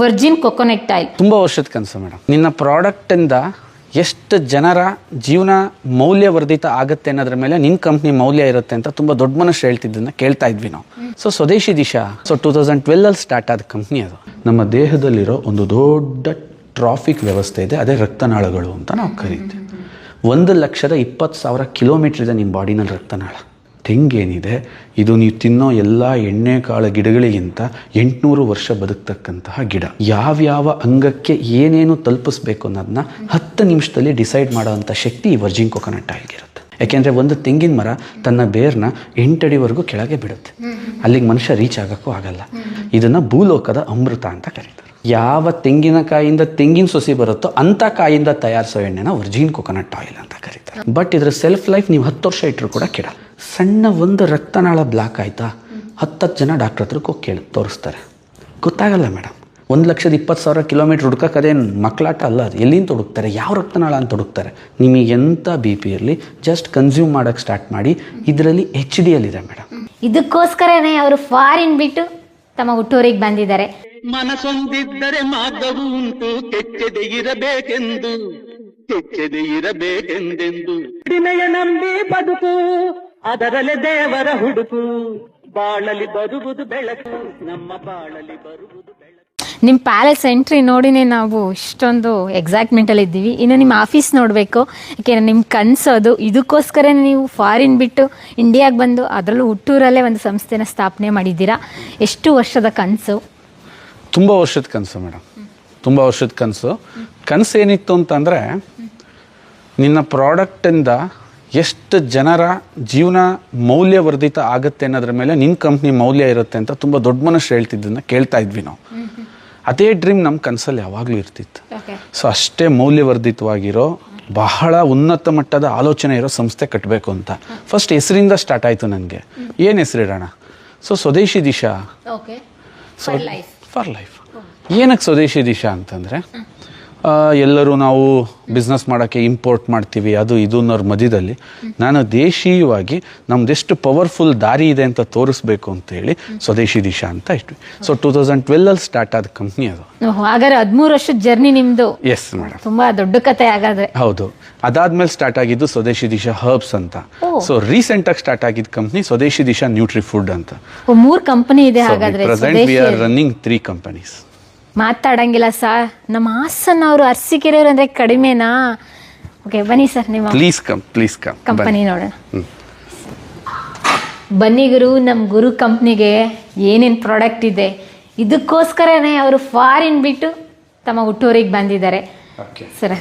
Virgin coconut oil ತುಂಬ ವರ್ಷದ ಕನಸು ಮೇಡಮ್. ನಿನ್ನ ಪ್ರಾಡಕ್ಟಿಂದ ಎಷ್ಟು ಜನರ ಜೀವನ ಮೌಲ್ಯವರ್ಧಿತ ಆಗುತ್ತೆ ಅನ್ನೋದ್ರ ಮೇಲೆ ನಿನ್ನ ಕಂಪ್ನಿ ಮೌಲ್ಯ ಇರುತ್ತೆ ಅಂತ ತುಂಬ ದೊಡ್ಡ ಮನಸ್ಸು ಹೇಳ್ತಿದ್ದನ್ನ ಕೇಳ್ತಾ ಇದ್ವಿ ನಾವು. So Swadeshi Disha so two thousand ಟ್ವೆಲ್ಲಲ್ಲಿ start ಆದ ಕಂಪ್ನಿ ಅದು. ನಮ್ಮ ದೇಹದಲ್ಲಿರೋ ಒಂದು ದೊಡ್ಡ ಟ್ರಾಫಿಕ್ ವ್ಯವಸ್ಥೆ ಇದೆ ಅದೇ ರಕ್ತನಾಳಗಳು ಅಂತ ನಾವು ಕರೀತೀವಿ. ಒಂದು ಲಕ್ಷದ ಇಪ್ಪತ್ತು ಸಾವಿರ ಕಿಲೋಮೀಟ್ರ್ ಇದೆ ನಿಮ್ಮ ಬಾಡಿನಲ್ಲಿ ರಕ್ತನಾಳ. ತೆಂಗೇನಿದೆ ಇದು ನೀವು ತಿನ್ನೋ ಎಲ್ಲ ಎಣ್ಣೆ ಕಾಳು ಗಿಡಗಳಿಗಿಂತ ಎಂಟುನೂರು ವರ್ಷ ಬದುಕ್ತಕ್ಕಂತಹ ಗಿಡ. ಯಾವ್ಯಾವ ಅಂಗಕ್ಕೆ ಏನೇನು ತಲುಪಿಸ್ಬೇಕು ಅನ್ನೋದನ್ನ ಹತ್ತು ನಿಮಿಷದಲ್ಲಿ ಡಿಸೈಡ್ ಮಾಡೋವಂಥ ಶಕ್ತಿ ಈ ವರ್ಜಿನ್ ಕೊಕೊನಟ್ ಆಗಿರುತ್ತೆ ಯಾಕೆಂದರೆ ಒಂದು ತೆಂಗಿನ ಮರ ತನ್ನ ಬೇರ್ನ ಎಂಟಡಿವರೆಗೂ ಕೆಳಗೆ ಬಿಡುತ್ತೆ. ಅಲ್ಲಿಗೆ ಮನುಷ್ಯ ರೀಚ್ ಆಗೋಕ್ಕೂ ಆಗಲ್ಲ. ಇದನ್ನು ಭೂಲೋಕದ ಅಮೃತ ಅಂತ ಕರೀತಾರೆ. ಯಾವ ತೆಂಗಿನಕಾಯಿಂದ ತೆಂಗಿನ ಸೊಸಿ ಬರುತ್ತೋ ಅಂಥ ಕಾಯಿಂದ ತಯಾರಿಸೋ ಎಣ್ಣೆನ ವರ್ಜಿನ್ ಕೊಕೊನಟ್ ಆಯಿಲ್ ಅಂತ ಕರೀತಾರೆ. ಬಟ್ ಇದರ ಸೆಲ್ಫ್ ಲೈಫ್ ನೀವು ಹತ್ತು ವರ್ಷ ಇಟ್ಟರು ಕೂಡ ಕೆಡಲ್ಲ ಸಣ್ಣ ಒಂದು ರಕ್ತನಾಳ ಬ್ಲಾಕ್ ಆಯಿತಾ? ಹತ್ತತ್ತು ಜನ ಡಾಕ್ಟ್ರ್ ಹತ್ರ ಕೇಳಿ, ತೋರಿಸ್ತಾರೆ. ಗೊತ್ತಾಗಲ್ಲ ಮೇಡಮ್ ಒಂದು ಲಕ್ಷದ ಇಪ್ಪತ್ತು ಸಾವಿರ ಕಿಲೋಮೀಟ್ರ್ ಹುಡ್ಕಕ್ಕೆ ಅದೇನು ಮಕ್ಕಳಾಟ ಅಲ್ಲ ಅದು. ಎಲ್ಲಿಂದ ಹುಡುಕ್ತಾರೆ? ಯಾವ ರಕ್ತನಾಳ ಅಂತ ಹುಡುಕ್ತಾರೆ? ನಿಮಗೆ ಎಂಥ ಬಿ ಪಿ ಇರಲಿ ಜಸ್ಟ್ ಕನ್ಸ್ಯೂಮ್ ಮಾಡೋಕ್ಕೆ ಸ್ಟಾರ್ಟ್ ಮಾಡಿ, ಇದರಲ್ಲಿ ಎಚ್ ಡಿ ಎಲ್ ಇದೆ ಮೇಡಮ್ ಇದಕ್ಕೋಸ್ಕರನೇ ಅವರು ಫಾರಿನ್ ಬಿಟ್ಟು ತಮ್ಮ ಹುಟ್ಟೂರಿಗೆ ಬಂದಿದ್ದಾರೆ. ಮನಸೊಂದಿದ್ದರೆ ಮಾರ್ಗವು ಉಂಟು. ಕೆಚ್ಚದೆ ಇರಬೇಕೆಂದು. ಕೆಚ್ಚದೆ ಇರಬೇಕೆಂದೆಂದು. ವಿನಯ ನಂಬಿ ಬದುಕು, ಅದರಲ್ಲಿ ದೇವರ ಹುಡುಕು. ಬಾಳಲಿ ಬರುವುದು ಬೆಳಕು, ನಮ್ಮ ಬಾಳಲಿ ಬರುವುದು ಬೆಳಕು. ನಿಮ್ಮ ಪ್ಯಾಲೇಸ್ ಎಂಟ್ರಿ ನೋಡಿನೇ ನಾವು ಇಷ್ಟೊಂದು ಎಕ್ಸೈಟ್ಮೆಂಟಲ್ಲಿ ಇದ್ದೀವಿ. ಇನ್ನು ನಿಮ್ಮ ಆಫೀಸ್ ನೋಡಬೇಕು. ಯಾಕೆಂದರೆ ನಿಮ್ಮ ಕನಸು ಅದು. ಇದಕ್ಕೋಸ್ಕರ ನೀವು ಫಾರಿನ್ ಬಿಟ್ಟು ಇಂಡಿಯಾಗೆ ಬಂದು, ಅದರಲ್ಲೂ ಹುಟ್ಟೂರಲ್ಲೇ ಒಂದು ಸಂಸ್ಥೆನ ಸ್ಥಾಪನೆ ಮಾಡಿದ್ದೀರಾ. ಎಷ್ಟು ವರ್ಷದ ಕನಸು? ತುಂಬ ವರ್ಷದ ಕನಸು ಮೇಡಮ್ ತುಂಬ ವರ್ಷದ ಕನಸು. ಕನಸು ಏನಿತ್ತು ಅಂತಂದರೆ ನಿನ್ನ ಪ್ರಾಡಕ್ಟಿಂದ ಎಷ್ಟು ಜನರ ಜೀವನ ಮೌಲ್ಯವರ್ಧಿತ ಆಗುತ್ತೆ ಅನ್ನೋದ್ರ ಮೇಲೆ ನಿನ್ನ ಕಂಪ್ನಿ ಮೌಲ್ಯ ಇರುತ್ತೆ ಅಂತ ತುಂಬ ದೊಡ್ಡ ಮನಸ್ಸು ಹೇಳ್ತಿದ್ದನ್ನು ಕೇಳ್ತಾ ಇದ್ವಿ ನಾವು. ಅದೇ ಡ್ರೀಮ್ ನಮ್ಮ ಕನಸಲ್ಲಿ ಯಾವಾಗಲೂ ಇರ್ತಿತ್ತು. ಸೊ ಅಷ್ಟೇ ಮೌಲ್ಯವರ್ಧಿತವಾಗಿರೋ ಬಹಳ ಉನ್ನತ ಮಟ್ಟದ ಆಲೋಚನೆ ಇರೋ ಸಂಸ್ಥೆ ಕಟ್ಟಬೇಕು ಅಂತ. ಫಸ್ಟ್ ಹೆಸರಿಂದ ಸ್ಟಾರ್ಟ್ ಆಯಿತು ನನಗೆ. ಏನು ಹೆಸರಿಡೋಣ so Swadeshi Disha. So for life. ಏನಕ್ಕೆ ಸ್ವದೇಶಿ ದಿಶಾ ಅಂತಂದರೆ ಎಲ್ಲರೂ ನಾವು ಬಿಸ್ನೆಸ್ ಮಾಡೋಕ್ಕೆ ಇಂಪೋರ್ಟ್ ಮಾಡ್ತೀವಿ ಅದು ಇದು ಅನ್ನೋರ ಮಧ್ಯದಲ್ಲಿ ನಾನು ದೇಶೀಯವಾಗಿ ನಮ್ದೆಷ್ಟು ಪವರ್ಫುಲ್ ದಾರಿ ಇದೆ ಅಂತ ತೋರಿಸ್ಬೇಕು ಅಂತೇಳಿ ಸ್ವದೇಶಿ ದಿಶಾ ಅಂತ ಇಟ್ವಿ. ಸೊ ಟೂ ತೌಸಂಡ್ ಟ್ವೆಲ್ಲಲ್ಲಿ ಸ್ಟಾರ್ಟ್ ಆದ ಕಂಪ್ನಿ ಅದು. ಹಾಗಾದ್ರೆ ಹದಿಮೂರು ವರ್ಷದ ಜರ್ನಿ ನಿಮ್ಮದು ಎಸ್ ಮೇಡಮ್ ತುಂಬಾ ದೊಡ್ಡ ಕತೆ ಆಗಾದ್ರೆ ಹೌದು. ಅದಾದ್ಮೇಲೆ ಸ್ಟಾರ್ಟ್ ಆಗಿದ್ದು ಸ್ವದೇಶಿ ದಿಶಾ ಹರ್ಬ್ಸ್ ಅಂತ. ಸೊ ರೀಸೆಂಟಾಗಿ ಸ್ಟಾರ್ಟ್ ಆಗಿದ್ದ company Swadeshi Disha nutri food ಅಂತ. ಮೂರು ಮೂರ್ ಕಂಪನಿ ಇದೆ ಹಾಗಾದ್ರೆ present we are running three companies ಮಾತಾಡಂಗಿಲ್ಲ sir. ನಮ್ಮ ಹಾಸನ್ ಅವರು ಅರ್ಸಿಕೆರೆಯವರು ಅಂದ್ರೆ ಕಡಿಮೆನಾ? ಓಕೆ ಬನ್ನಿ ಸರ್ ನಿಮ್ಮ please come please come company ನೋಡೋಣ. ಬನ್ನಿ ಗುರು ನಮ್ಮ ಗುರು ಕಂಪ್ನಿಗೆ ಏನೇನು ಪ್ರಾಡಕ್ಟ್ ಇದೆ. ಇದಕ್ಕೋಸ್ಕರನೇ ಅವರು ಫಾರಿನ್ ಬಿಟ್ಟು ತಮ್ಮ ಹುಟ್ಟೂರಿಗೆ ಬಂದಿದ್ದಾರೆ. ಸರ್.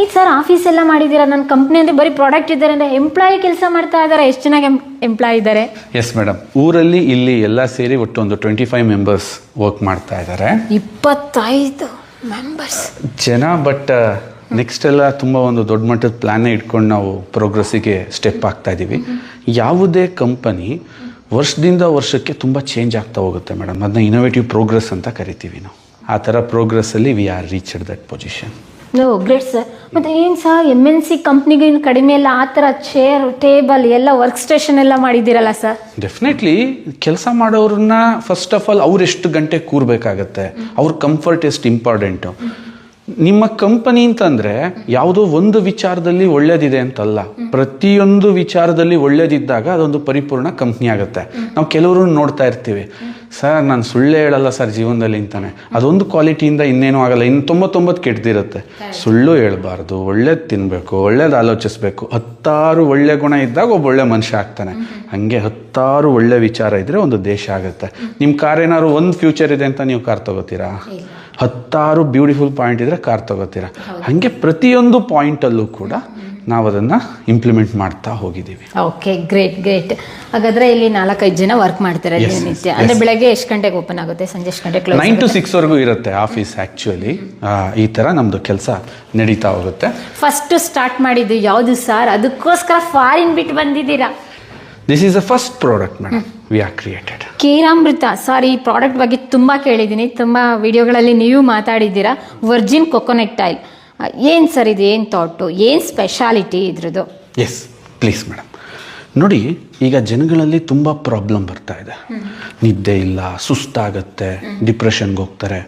ಈಗ ಸರ್ ಆಫೀಸ್ ಎಲ್ಲ ಮಾಡಿದ್ದೀರಾ? ನನ್ನ ಕಂಪ್ನಿ ಅಂದ್ರೆ ಬರೀ ಪ್ರಾಡಕ್ಟ್ ಇದ್ದಾರೆ ಅಂದರೆ ಎಂಪ್ಲಾಯಿ ಕೆಲಸ ಮಾಡ್ತಾ ಇದ್ದಾರೆ? ಎಷ್ಟು ಚೆನ್ನಾಗಿ ಎಂಪ್ಲಾಯ್ ಇದ್ದಾರೆ? ಎಸ್ ಮೇಡಮ್ ಊರಲ್ಲಿ ಇಲ್ಲಿ ಎಲ್ಲ ಸೇರಿ ಒಟ್ಟು ಒಂದು ಟ್ವೆಂಟಿ ಫೈವ್ ಮೆಂಬರ್ಸ್ ವರ್ಕ್ ಮಾಡ್ತಾ ಇದ್ದಾರೆ. ಇಪ್ಪತ್ತೈದು ಮೆಂಬರ್ಸ್ ಜನ ಬಟ್ ನೆಕ್ಸ್ಟ್ ಎಲ್ಲ ತುಂಬ ಒಂದು ದೊಡ್ಡ ಮಟ್ಟದ ಪ್ಲಾನ್ ಇಟ್ಕೊಂಡು ನಾವು ಪ್ರೋಗ್ರೆಸ್ಸಿಗೆ ಸ್ಟೆಪ್ ಆಗ್ತಾ ಇದ್ದೀವಿ ಯಾವುದೇ ಕಂಪನಿ ವರ್ಷದಿಂದ ವರ್ಷಕ್ಕೆ ತುಂಬ ಚೇಂಜ್ ಆಗ್ತಾ ಹೋಗುತ್ತೆ ಮೇಡಮ್ ಅದನ್ನ ಇನೋವೇಟಿವ್ ಪ್ರೋಗ್ರೆಸ್ ಅಂತ ಕರಿತೀವಿ ನಾವು. ಆ ಥರ ಪ್ರೋಗ್ರೆಸ್ಸಲ್ಲಿ we are reach that position no great sir ಮತ್ತು ಏನು ಸಹ ಎಂ ಎನ್ ಸಿ ಕಂಪ್ನಿಗೆ ಇನ್ನು ಕಡಿಮೆ ಎಲ್ಲ ಆ ಥರ ಚೇರ್ ಟೇಬಲ್ ಎಲ್ಲ ವರ್ಕ್ ಸ್ಟೇಷನ್ ಎಲ್ಲ ಮಾಡಿದ್ದೀರಲ್ಲ ಸರ್ ಡೆಫಿನೆಟ್ಲಿ ಕೆಲಸ ಮಾಡೋರನ್ನ ಫಸ್ಟ್ ಆಫ್ ಆಲ್ ಅವ್ರು ಎಷ್ಟು ಗಂಟೆ ಕೂರಬೇಕಾಗತ್ತೆ. ಅವ್ರ ಕಂಫರ್ಟ್ ಎಷ್ಟು ಇಂಪಾರ್ಟೆಂಟು ನಿಮ್ಮ ಕಂಪನಿ ಅಂತಂದ್ರೆ ಯಾವುದೋ ಒಂದು ವಿಚಾರದಲ್ಲಿ ಒಳ್ಳೇದಿದೆ ಅಂತಲ್ಲ. ಪ್ರತಿಯೊಂದು ವಿಚಾರದಲ್ಲಿ ಒಳ್ಳೇದಿದ್ದಾಗ ಅದೊಂದು ಪರಿಪೂರ್ಣ ಕಂಪ್ನಿ ಆಗುತ್ತೆ. ನಾವು ಕೆಲವರು ನೋಡ್ತಾ ಇರ್ತೀವಿ. ಸರ್ ನಾನು ಸುಳ್ಳೇ ಹೇಳಲ್ಲ ಸರ್ ಜೀವನದಲ್ಲಿ ಅಂತಾನೆ. ಅದೊಂದು ಕ್ವಾಲಿಟಿಯಿಂದ ಇನ್ನೇನು ಆಗಲ್ಲ. ಇನ್ನು ತೊಂಬತ್ತೊಂಬತ್ತು ಕೆಟ್ಟದಿರುತ್ತೆ ಸುಳ್ಳು ಹೇಳಬಾರ್ದು. ಒಳ್ಳೇದು ತಿನ್ನಬೇಕು ಒಳ್ಳೇದು ಆಲೋಚಿಸ್ಬೇಕು. ಹತ್ತಾರು ಒಳ್ಳೆ ಗುಣ ಇದ್ದಾಗ ಒಬ್ಬ ಒಳ್ಳೆ ಮನುಷ್ಯ ಆಗ್ತಾನೆ. ಹಾಗೆ ಹತ್ತಾರು ಒಳ್ಳೆ ವಿಚಾರ ಇದ್ರೆ ಒಂದು ದೇಶ ಆಗುತ್ತೆ. ನಿಮ್ಮ ಕಾರ್ ಏನಾದ್ರು ಒಂದು ಫ್ಯೂಚರ್ ಇದೆ ಅಂತ ನೀವು ಕಾರ್ ತಗೋತೀರಾ? ಹತ್ತಾರು ಬ್ಯೂಟಿಫುಲ್ ಪಾಯಿಂಟ್ ಇದ್ರೆ ಕಾರ್ ತಗೋತೀರಾ? ಹಾಗೆ ಪ್ರತಿಯೊಂದು ಪಾಯಿಂಟಲ್ಲೂ ಕೂಡ ನಾವು ಅದನ್ನು ಇಂಪ್ಲಿಮೆಂಟ್ ಮಾಡ್ತಾ ಹೋಗಿದ್ದೀವಿ. ಓಕೆ ಗ್ರೇಟ್ ಗ್ರೇಟ್ ಹಾಗಾದ್ರೆ ಇಲ್ಲಿ ನಾಲ್ಕೈದು ಜನ ವರ್ಕ್ ಮಾಡ್ತಾರೆ ದಿನನಿತ್ಯ? ಅಂದರೆ ಬೆಳಗ್ಗೆ ಎಷ್ಟು ಗಂಟೆಗೆ ಓಪನ್ ಆಗುತ್ತೆ? ಸಂಜೆ ಎಷ್ಟು ಗಂಟೆ ಕ್ಲೋಸ್ ನೈನ್ ಟು ಸಿಕ್ಸ್ವರೆಗೂ ಇರುತ್ತೆ ಆಫೀಸ್ ಆ್ಯಕ್ಚುಲಿ ಈ ಥರ ನಮ್ಮದು ಕೆಲಸ ನಡೀತಾ ಹೋಗುತ್ತೆ. ಫಸ್ಟ್ ಸ್ಟಾರ್ಟ್ ಮಾಡಿದ್ದು ಯಾವುದು ಸರ್ ಅದಕ್ಕೋಸ್ಕರ ಫಾರಿನ್ ಬಿಟ್ಟು ಬಂದಿದ್ದೀರಾ? This is a first product madam we are created Keramrita. Sir ಈ ಪ್ರಾಡಕ್ಟ್ ಬಗ್ಗೆ ತುಂಬ ಕೇಳಿದ್ದೀನಿ. ತುಂಬ ವಿಡಿಯೋಗಳಲ್ಲಿ ನೀವು ಮಾತಾಡಿದ್ದೀರಾ. ವರ್ಜಿನ್ ಕೊಕೊನೆಟ್ ಆಯಿಲ್ ಏನು ಸರ್ ಇದು, ಏನು ಥಾಟು ಏನು ಸ್ಪೆಷಾಲಿಟಿ ಇದ್ರದ್ದು? ಎಸ್ ಪ್ಲೀಸ್ ಮೇಡಮ್ ನೋಡಿ, ಈಗ ಜನಗಳಲ್ಲಿ ತುಂಬ ಪ್ರಾಬ್ಲಮ್ ಬರ್ತಾ ಇದೆ. ನಿದ್ದೆ ಇಲ್ಲ, ಸುಸ್ತಾಗತ್ತೆ ಡಿಪ್ರೆಷನ್ಗೆ ಹೋಗ್ತಾರೆ.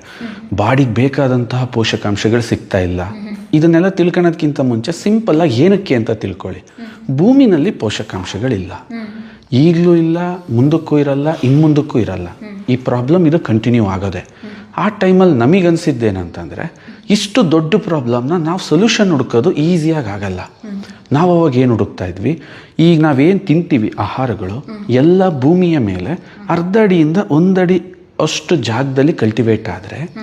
ಬಾಡಿಗೆ ಬೇಕಾದಂತಹ ಪೋಷಕಾಂಶಗಳು ಸಿಗ್ತಾ ಇಲ್ಲ. ಇದನ್ನೆಲ್ಲ ತಿಳ್ಕೊಳ್ಳೋದಕ್ಕಿಂತ ಮುಂಚೆ ಸಿಂಪಲ್ ಆಗಿ ಏನಕ್ಕೆ ಅಂತ ತಿಳ್ಕೊಳ್ಳಿ. ಭೂಮಿನಲ್ಲಿ ಪೋಷಕಾಂಶಗಳಿಲ್ಲ. ಈಗಲೂ ಇಲ್ಲ, ಮುಂದಕ್ಕೂ ಇರಲ್ಲ ಇನ್ನು ಮುಂದಕ್ಕೂ ಇರಲ್ಲ. ಈ ಪ್ರಾಬ್ಲಮ್ ಇದು ಕಂಟಿನ್ಯೂ ಆಗೋದೆ. ಆ ಟೈಮಲ್ಲಿ ನಮಗನ್ಸಿದ್ದೇನಂತಂದರೆ ಇಷ್ಟು ದೊಡ್ಡ ಪ್ರಾಬ್ಲಮ್ನ ನಾವು ಸೊಲ್ಯೂಷನ್ ಹುಡುಕೋದು ಈಸಿಯಾಗಿ ಆಗಲ್ಲ. ನಾವು ಅವಾಗ ಏನು ಹುಡುಕ್ತಾ ಇದ್ವಿ? ಈಗ ನಾವೇನು ತಿಂತೀವಿ ಆಹಾರಗಳು? ಎಲ್ಲ ಭೂಮಿಯ ಮೇಲೆ ಅರ್ಧ ಅಡಿಯಿಂದ ಒಂದಡಿ ಅಷ್ಟು ಜಾಗದಲ್ಲಿ ಕಲ್ಟಿವೇಟ್ ಆದರೆ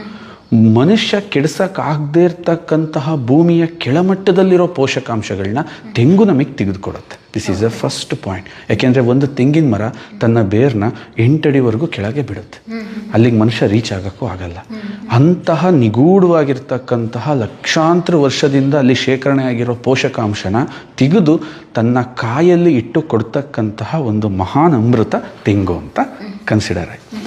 ಮನುಷ್ಯ ಕೆಡ್ಸಕ್ಕಾಗದೇ ಇರ್ತಕ್ಕಂತಹ ಭೂಮಿಯ ಕೆಳಮಟ್ಟದಲ್ಲಿರೋ ಪೋಷಕಾಂಶಗಳನ್ನ ತೆಂಗು ನಮಗೆ ತೆಗೆದುಕೊಡುತ್ತೆ. This is a first point ಯಾಕೆಂದರೆ ಒಂದು ತೆಂಗಿನ ಮರ ತನ್ನ ಬೇರ್ನ ಎಂಟಡಿವರೆಗೂ ಕೆಳಗೆ ಬಿಡುತ್ತೆ. ಅಲ್ಲಿಗೆ ಮನುಷ್ಯ ರೀಚ್ ಆಗೋಕ್ಕೂ ಆಗಲ್ಲ. ಅಂತಹ ನಿಗೂಢವಾಗಿರ್ತಕ್ಕಂತಹ ಲಕ್ಷಾಂತರ ವರ್ಷದಿಂದ ಅಲ್ಲಿ ಶೇಖರಣೆ ಆಗಿರೋ ಪೋಷಕಾಂಶನ ತೆಗೆದು ತನ್ನ ಕಾಯಲ್ಲಿ ಇಟ್ಟು ಕೊಡ್ತಕ್ಕಂತಹ ಒಂದು ಮಹಾನ್ ಅಮೃತ ತೆಂಗು ಅಂತ ಕನ್ಸಿಡರ್ ಆಯ್ತು.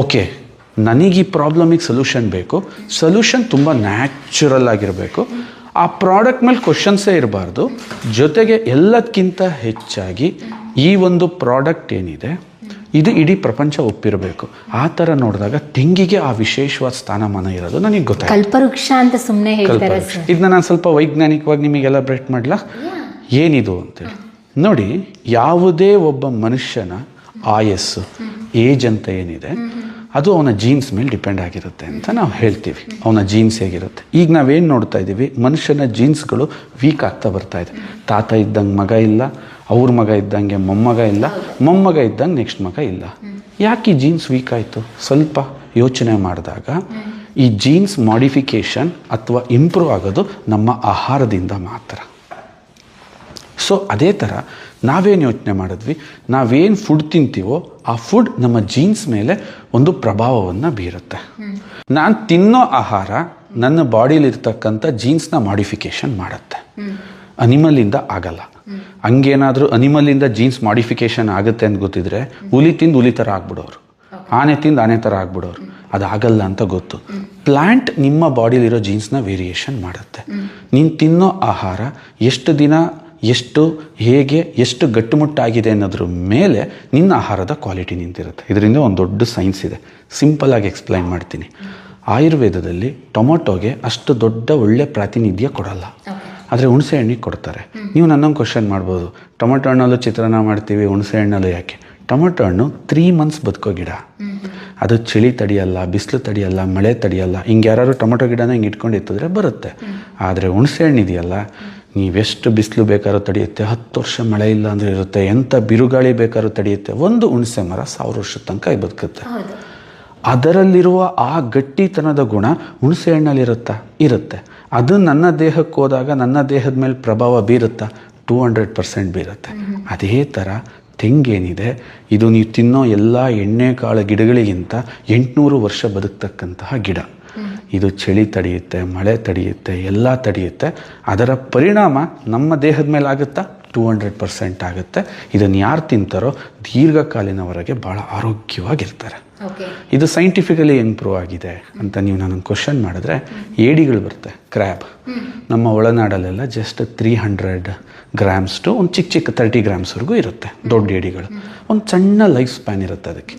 ಓಕೆ ನನಗೆ ಈ ಪ್ರಾಬ್ಲಮಿಗೆ ಸೊಲ್ಯೂಷನ್ ಬೇಕು. ಸೊಲ್ಯೂಷನ್ ತುಂಬ ನ್ಯಾಚುರಲ್ ಆಗಿರಬೇಕು. ಆ ಪ್ರಾಡಕ್ಟ್ ಮೇಲೆ ಕ್ವಶನ್ಸೇ ಇರಬಾರ್ದು. ಜೊತೆಗೆ ಎಲ್ಲದಕ್ಕಿಂತ ಹೆಚ್ಚಾಗಿ ಈ ಒಂದು ಪ್ರಾಡಕ್ಟ್ ಏನಿದೆ ಇದು ಇಡೀ ಪ್ರಪಂಚ ಒಪ್ಪಿರಬೇಕು. ಆ ಥರ ನೋಡಿದಾಗ ತೆಂಗಿಗೆ ಆ ವಿಶೇಷವಾದ ಸ್ಥಾನಮಾನ ಇರೋದು ನನಗೆ ಗೊತ್ತಾಯ್ತು. ಕಲ್ಪವೃಕ್ಷ ಅಂತ ಸುಮ್ಮನೆ ಇದನ್ನ ನಾನು ಸ್ವಲ್ಪ ವೈಜ್ಞಾನಿಕವಾಗಿ ನಿಮಗೆಲ್ಲ ಬ್ರೇಟ್ ಮಾಡಲ? ಏನಿದು ಅಂತೇಳಿ. ನೋಡಿ ಯಾವುದೇ ಒಬ್ಬ ಮನುಷ್ಯನ ಆಯಸ್ಸು ಏಜ್ ಅಂತ ಏನಿದೆ ಅದು ಅವನ ಜೀನ್ಸ್ ಮೇಲೆ ಡಿಪೆಂಡ್ ಆಗಿರುತ್ತೆ ಅಂತ ನಾವು ಹೇಳ್ತೀವಿ. ಅವನ ಜೀನ್ಸ್ ಹೇಗಿರುತ್ತೆ? ಈಗ ನಾವೇನು ನೋಡ್ತಾ ಇದ್ದೀವಿ? ಮನುಷ್ಯನ ಜೀನ್ಸ್ಗಳು ವೀಕ್ ಆಗ್ತಾ ಬರ್ತಾ ಇದೆ. ತಾತ ಇದ್ದಂಗೆ ಮಗ ಇಲ್ಲ, ಅವ್ರ ಮಗ ಇದ್ದಂಗೆ ಮೊಮ್ಮಗ ಇಲ್ಲ, ಮೊಮ್ಮಗ ಇದ್ದಂಗೆ ನೆಕ್ಸ್ಟ್ ಮಗ ಇಲ್ಲ. ಯಾಕೆ ಈ ಜೀನ್ಸ್ ವೀಕ್ ಆಯಿತು? ಸ್ವಲ್ಪ ಯೋಚನೆ ಮಾಡಿದಾಗ ಈ ಜೀನ್ಸ್ ಮಾಡಿಫಿಕೇಷನ್ ಅಥವಾ ಇಂಪ್ರೂವ್ ಆಗೋದು ನಮ್ಮ ಆಹಾರದಿಂದ ಮಾತ್ರ. ಸೊ ಅದೇ ಥರ ನಾವೇನು ಯೋಚನೆ ಮಾಡಿದ್ವಿ? ನಾವೇನು ಫುಡ್ ತಿಂತೀವೋ ಆ ಫುಡ್ ನಮ್ಮ ಜೀನ್ಸ್ ಮೇಲೆ ಒಂದು ಪ್ರಭಾವವನ್ನು ಬೀರುತ್ತೆ. ನಾನು ತಿನ್ನೋ ಆಹಾರ ನನ್ನ ಬಾಡಿಲಿರ್ತಕ್ಕಂಥ ಜೀನ್ಸ್ನ ಮಾಡಿಫಿಕೇಷನ್ ಮಾಡುತ್ತೆ. ಅನಿಮಲಿಂದ ಆಗಲ್ಲ. ಹಂಗೇನಾದರೂ ಅನಿಮಲಿಂದ ಜೀನ್ಸ್ ಮಾಡಿಫಿಕೇಷನ್ ಆಗುತ್ತೆ ಅಂತ ಗೊತ್ತಿದ್ರೆ ಹುಲಿ ತಿಂದು ಹುಲಿ ಥರ ಆಗ್ಬಿಡೋರು. ಆನೆ ತಿಂದು ಆನೆ ಥರ ಆಗ್ಬಿಡೋರು. ಅದಾಗಲ್ಲ ಅಂತ ಗೊತ್ತು. ಪ್ಲ್ಯಾಂಟ್ ನಿಮ್ಮ ಬಾಡಿಲಿರೋ ಜೀನ್ಸ್ನ ವೇರಿಯೇಷನ್ ಮಾಡುತ್ತೆ. ನೀನು ತಿನ್ನೋ ಆಹಾರ ಎಷ್ಟು ದಿನ ಎಷ್ಟು ಹೇಗೆ ಎಷ್ಟು ಗಟ್ಟುಮುಟ್ಟಾಗಿದೆ ಅನ್ನೋದ್ರ ಮೇಲೆ ನಿನ್ನ ಆಹಾರದ ಕ್ವಾಲಿಟಿ ನಿಂತಿರುತ್ತೆ. ಇದರಿಂದ ಒಂದು ದೊಡ್ಡ ಸೈನ್ಸ್ ಇದೆ. ಸಿಂಪಲ್ ಆಗಿ ಎಕ್ಸ್ಪ್ಲೈನ್ ಮಾಡ್ತೀನಿ. ಆಯುರ್ವೇದದಲ್ಲಿ ಟೊಮೊಟೊಗೆ ಅಷ್ಟು ದೊಡ್ಡ ಒಳ್ಳೆ ಪ್ರಾತಿನಿಧ್ಯ ಕೊಡಲ್ಲ. ಆದರೆ ಹುಣಸೆ ಹಣ್ಣಿಗೆ ಕೊಡ್ತಾರೆ. ನೀವು ನನ್ನೊಂದು ಕ್ವಶನ್ ಮಾಡ್ಬೋದು. ಟೊಮೊಟೊ ಹಣ್ಣಲ್ಲೂ ಚಿತ್ರಾನ್ನ ಮಾಡ್ತೀವಿ ಹುಣಸೆ ಹಣ್ಣಲ್ಲೂ ಯಾಕೆ? ಟೊಮೊಟೊ ಹಣ್ಣು ತ್ರೀ ಮಂತ್ಸ್ ಬದುಕೋ ಗಿಡ. ಅದು ಚಳಿ ತಡಿಯಲ್ಲ ಬಿಸಿಲು ತಡೆಯಲ್ಲ ಮಳೆ ತಡಿಯಲ್ಲ ಹಿಂಗೆ ಯಾರು ಟೊಮೊಟೊ ಗಿಡನ ಹಿಂಗೆ ಇಟ್ಕೊಂಡು ಎತ್ತಿದ್ರೆ ಬರುತ್ತೆ ಆದರೆ ಹುಣಸೆ ಹಣ್ಣು ಇದೆಯಲ್ಲ? ನೀವೆಷ್ಟು ಬಿಸಿಲು ಬೇಕಾದ್ರೂ ತಡೆಯುತ್ತೆ ಹತ್ತು ವರ್ಷ ಮಳೆ ಇಲ್ಲ ಅಂದರೆ ಇರುತ್ತೆ ಎಂಥ ಬಿರುಗಾಳಿ ಬೇಕಾದ್ರೂ ತಡೆಯುತ್ತೆ ಒಂದು ಹುಣಸೆ ಮರ ಸಾವಿರ ವರ್ಷದ ತನಕ ಬದುಕುತ್ತೆ. ಅದರಲ್ಲಿರುವ ಆ ಗಟ್ಟಿತನದ ಗುಣ ಹುಣಸೆ ಹಣ್ಣಲ್ಲಿರುತ್ತಾ ಇರುತ್ತೆ? ಅದು ನನ್ನ ದೇಹಕ್ಕೆ ಹೋದಾಗ ನನ್ನ ದೇಹದ ಮೇಲೆ ಪ್ರಭಾವ ಬೀರುತ್ತಾ? ಟೂ ಹಂಡ್ರೆಡ್ ಪರ್ಸೆಂಟ್ ಬೀರುತ್ತೆ. ಅದೇ ಥರ ತೆಂಗೇನಿದೆ ಇದು ನೀವು ತಿನ್ನೋ ಎಲ್ಲ ಎಣ್ಣೆಕಾಳು ಗಿಡಗಳಿಗಿಂತ ಎಂಟುನೂರು ವರ್ಷ ಬದುಕ್ತಕ್ಕಂತಹ ಗಿಡ. ಇದು ಚಳಿ ತಡೆಯುತ್ತೆ ಮಳೆ ತಡೆಯುತ್ತೆ ಎಲ್ಲ ತಡೆಯುತ್ತೆ. ಅದರ ಪರಿಣಾಮ ನಮ್ಮ ದೇಹದ ಮೇಲೆ ಆಗುತ್ತಾ? ಟೂ ಹಂಡ್ರೆಡ್ ಪರ್ಸೆಂಟ್ ಆಗುತ್ತೆ. ಇದನ್ನು ಯಾರು ತಿಂತಾರೋ ದೀರ್ಘಕಾಲಿನವರೆಗೆ ಭಾಳ ಆರೋಗ್ಯವಾಗಿರ್ತಾರೆ. ಇದು ಸೈಂಟಿಫಿಕಲಿ ಇಂಪ್ರೂವ್ ಆಗಿದೆ ಅಂತ ನೀವು ನನಗೆ ಕ್ವಶನ್ ಮಾಡಿದ್ರೆ ಏಡಿಗಳು ಬರುತ್ತೆ ಕ್ರ್ಯಾಬ್ ನಮ್ಮ ಒಳನಾಡಲ್ಲೆಲ್ಲ just three hundred grams to ಒಂದು ಚಿಕ್ಕ ಚಿಕ್ಕ ತರ್ಟಿ ಗ್ರಾಮ್ಸ್ವರೆಗೂ ಇರುತ್ತೆ ದೊಡ್ಡ ಏಡಿಗಳು. ಒಂದು ಸಣ್ಣ ಲೈಫ್ ಸ್ಪ್ಯಾನ್ ಇರುತ್ತೆ ಅದಕ್ಕೆ.